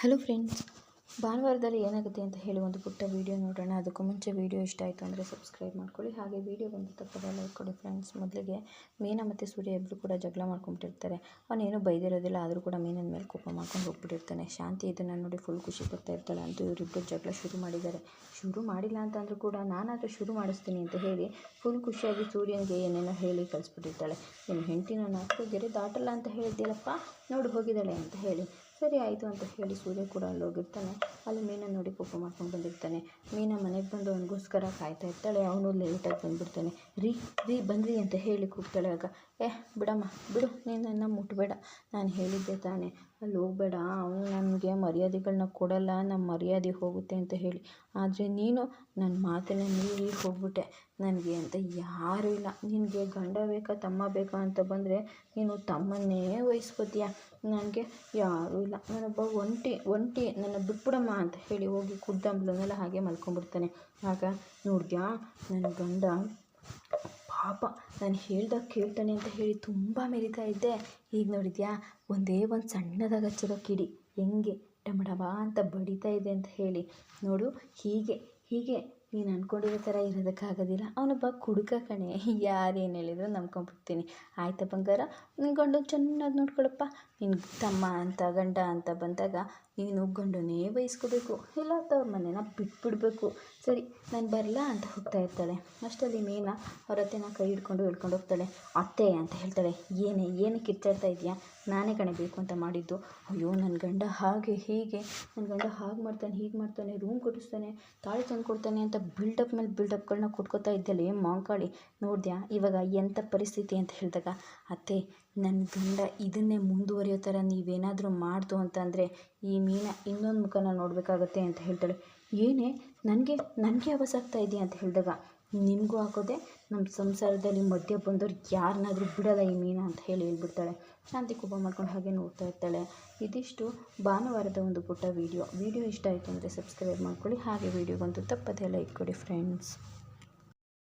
Hello friends, ಭಾನುವಾರದಲ್ಲಿ ಏನಾಗುತ್ತೆ ಅಂತ ಹೇಳಿ ಒಂದು ಪುಟ್ಟ ವೀಡಿಯೋ ನೋಡೋಣ. ಅದಕ್ಕೂ ಮುಂಚೆ ವೀಡಿಯೋ ಇಷ್ಟ ಆಯಿತು ಅಂದರೆ ಸಬ್ಸ್ಕ್ರೈಬ್ ಮಾಡ್ಕೊಳ್ಳಿ. ಹಾಗೆ ವೀಡಿಯೋ ಬಂದು ತಪ್ಪದೆ ಲೈಕ್ ಕೊಡಿ ಫ್ರೆಂಡ್ಸ್. ಮೊದಲಿಗೆ ಮೀನ ಮತ್ತು ಸೂರ್ಯ ಇಬ್ಬರು ಕೂಡ ಜಗಳ ಮಾಡ್ಕೊಂಬಿಟ್ಟಿರ್ತಾರೆ. ಅವನೇನು ಬೈದಿರೋದಿಲ್ಲ, ಆದರೂ ಕೂಡ ಮೀನಿನ ಮೇಲೆ ಕೋಪ ಮಾಡ್ಕೊಂಡು ಹೋಗ್ಬಿಟ್ಟಿರ್ತಾನೆ. ಶಾಂತಿ ಇದನ್ನು ನೋಡಿ ಫುಲ್ ಖುಷಿ ಪಡ್ತಾ ಇರ್ತಾಳೆ. ಅಂತೂ ಇವರಿಬ್ಬರು ಜಗಳ ಶುರು ಮಾಡಿದ್ದಾರೆ. ಶುರು ಮಾಡಿಲ್ಲ ಅಂತಂದರೂ ಕೂಡ ನಾನಾದರೂ ಶುರು ಮಾಡಿಸ್ತೀನಿ ಅಂತ ಹೇಳಿ ಫುಲ್ ಖುಷಿಯಾಗಿ ಸೂರ್ಯನಿಗೆ ಏನೇನೋ ಹೇಳಿ ಕಳಿಸ್ಬಿಟ್ಟಿರ್ತಾಳೆ. ನಿಮ್ಮ ಹೆಂಡತಿನ ನಾಲ್ಕು ಗೆರೆ ದಾಟಲ್ಲ ಅಂತ ಹೇಳಿದ್ಯಲ್ಲಪ್ಪ, ನೋಡಿ ಹೋಗಿದ್ದಾಳೆ ಅಂತ ಹೇಳಿ. ಸರಿ ಆಯಿತು ಅಂತ ಹೇಳಿ ಸೂರ್ಯ ಕೂಡ ಅಲ್ಲಿ ಹೋಗಿರ್ತಾನೆ. ಅಲ್ಲಿ ಮೀನನ್ನು ನೋಡಿ ಕೋಪ ಮಾಡ್ಕೊಂಡು ಬಂದಿರ್ತಾನೆ. ಮೀನ ಮನೆಗೆ ಬಂದು ಅವನಿಗೋಸ್ಕರ ಕಾಯ್ತಾ ಇರ್ತಾಳೆ. ಅವನು ಲೇಟಾಗಿ ಬಂದುಬಿಡ್ತಾನೆ. ರೀ ರೀ, ಬಂದ್ರಿ ಅಂತ ಹೇಳಿ ಕೂಗ್ತಾಳೆ ಆಗ. ಏ, ಬಿಡಮ್ಮ, ಬಿಡು, ನೀನು ನನ್ನ ಮುಟ್ಟಬೇಡ ನಾನು ಹೇಳಿದ್ದೆ ತಾನೆ. ಅಲ್ಲಿ ಹೋಗಬೇಡ. ಅವನು ನನಗೆ ಮರ್ಯಾದೆಗಳನ್ನ ಕೊಡಲ್ಲ. ನಮ್ಮ ಮರ್ಯಾದೆ ಹೋಗುತ್ತೆ ಅಂತ ಹೇಳಿ. ಆದರೆ ನೀನು ನನ್ನ ಮಾತನ್ನು ಮೀರಿ ಹೋಗ್ಬಿಟ್ಟೆ. ನನಗೆ ಅಂತ ಯಾರೂ ಇಲ್ಲ. ನಿನಗೆ ಗಂಡ ಬೇಕಾ, ತಮ್ಮ ಬೇಕಾ ಅಂತ ಬಂದರೆ ನೀನು ತಮ್ಮನ್ನೇ ವಹಿಸ್ಕೋತೀಯ. ನನಗೆ ಯಾರೂ ಇಲ್ಲ. ನಾನೊಬ್ಬ ಒಂಟಿ ಒಂಟಿ ನನ್ನ ಬಿಟ್ಬಿಡಮ್ಮ ಅಂತ ಹೇಳಿ ಹೋಗಿ ಕುಡ್ದಂಬ್ಲನ್ನೆಲ್ಲ ಹಾಗೆ ಮಲ್ಕೊಂಡ್ಬಿಡ್ತಾನೆ. ಆಗ ನೋಡಿದ್ಯಾ, ನನ್ನ ಗಂಡ ಪಾಪ, ನಾನು ಹೇಳ್ದಾಗ ಕೇಳ್ತಾನೆ ಅಂತ ಹೇಳಿ ತುಂಬ ಮೆರಿತಾ ಇದ್ದೆ. ಈಗ ನೋಡಿದ್ಯಾ, ಒಂದೇ ಒಂದು ಸಣ್ಣದಾಗ ಹಚ್ಚಿರೋ ಕಿಡಿ ಹೆಂಗೆ ಡಮಡಬಾ ಅಂತ ಬಡಿತಾ ಇದೆ ಅಂತ ಹೇಳಿ. ನೋಡು, ಹೀಗೆ ಹೀಗೆ ನೀನು ಅಂದ್ಕೊಂಡಿರೋ ಥರ ಇರೋದಕ್ಕಾಗೋದಿಲ್ಲ. ಅವನೊಬ್ಬ ಕುಡುಕ ಕಣೆ. ಯಾರೇನು ಹೇಳಿದ್ರು ನಂಬ್ಕೊಂಬಿಡ್ತೀನಿ. ಆಯಿತಾ ಬಂಗಾರ? ನಿನ್ನ ಗಂಡು ಚೆನ್ನಾಗಿ ನೋಡ್ಕೊಳಪ್ಪ. ನಿನ್ನ ತಮ್ಮ ಅಂತ, ಗಂಡ ಅಂತ ಬಂದಾಗ ನೀನು ಗಂಡನೇ ಬಯಸ್ಕೋಬೇಕು ಇಲ್ಲ ಅವ್ರ ಮನೇನ ಬಿಟ್ಬಿಡ್ಬೇಕು. ಸರಿ, ನಾನು ಬರಲ್ಲ ಅಂತ ಹೋಗ್ತಾ ಇರ್ತಾಳೆ. ಅಷ್ಟರಲ್ಲಿ ಮೇನಾ ಅವ್ರ ಅತ್ತೆನ ಕೈ ಹಿಡ್ಕೊಂಡು ಹೇಳ್ಕೊಂಡು ಹೋಗ್ತಾಳೆ. ಅತ್ತೆ ಅಂತ ಹೇಳ್ತಾಳೆ. ಏನೇ ಏನಕ್ಕೆ ಕಿತ್ತಾಡ್ತಾ ಇದೆಯಾ? ನಾನೇ ಕಣೆ ಬೇಕು ಅಂತ ಮಾಡಿದ್ದು. ಅಯ್ಯೋ ನನ್ನ ಗಂಡ ಹಾಗೆ, ಹೀಗೆ. ನನ್ನ ಗಂಡ ಹಾಗೆ ಮಾಡ್ತಾನೆ, ಹೀಗೆ ಮಾಡ್ತಾನೆ ರೂಮ್ ಕೊಡಿಸ್ತಾನೆ ತಾಳಿ ತಂದು ಕೊಡ್ತಾನೆ ಅಂತ ಬಿಲ್ಡಪ್ ಮೇಲೆ ಬಿಲ್ಡಪ್ಗಳನ್ನ ಕೊಟ್ಕೋತಾ ಇದ್ದಲ್ಲ ಏನು ಮಾಂಕಾಳಿ? ನೋಡಿದ್ಯಾ? ಇವಾಗ ಎಂಥ ಪರಿಸ್ಥಿತಿ ಅಂತ ಹೇಳಿದಾಗ, ಅತ್ತೆ ನನ್ನ ಗಂಡ ಇದನ್ನೇ ಮುಂದುವರಿಯೋ ಥರ ನೀವೇನಾದರೂ ಮಾಡ್ತು ಅಂತಂದರೆ ಈ ಮೀನ ಇನ್ನೊಂದು ಮುಖನ ನೋಡಬೇಕಾಗತ್ತೆ ಅಂತ ಹೇಳ್ತಾಳೆ. ಏನೇ? ನನಗೆ ನನಗೆ ಅವಸಾಗ್ತಾ ಇದೆಯಾ? ಅಂತ ಹೇಳಿದಾಗ ನಿಮಗೂ ಹಾಕೋದೆ? ನಮ್ಮ ಸಂಸಾರದಲ್ಲಿ ಮಧ್ಯ ಬಂದವ್ರು ಯಾರನ್ನಾದರೂ ಬಿಡಲ್ಲ ಈ ಮೀನಾ ಅಂತ ಹೇಳಿ ಹೇಳ್ಬಿಡ್ತಾಳೆ. ಶಾಂತಿ ಕೋಪ ಮಾಡ್ಕೊಂಡು ಹಾಗೆ ನೋಡ್ತಾ ಇರ್ತಾಳೆ. ಇದಿಷ್ಟು ಭಾನುವಾರದ ಒಂದು ಪುಟ್ಟ ವೀಡಿಯೋ ವೀಡಿಯೋ ಇಷ್ಟ ಆಯಿತು ಅಂದರೆ ಸಬ್ಸ್ಕ್ರೈಬ್ ಮಾಡ್ಕೊಳ್ಳಿ. ಹಾಗೆ ವೀಡಿಯೋಗಂತೂ ತಪ್ಪದೇ ಲೈಕ್ ಕೊಡಿ ಫ್ರೆಂಡ್ಸ್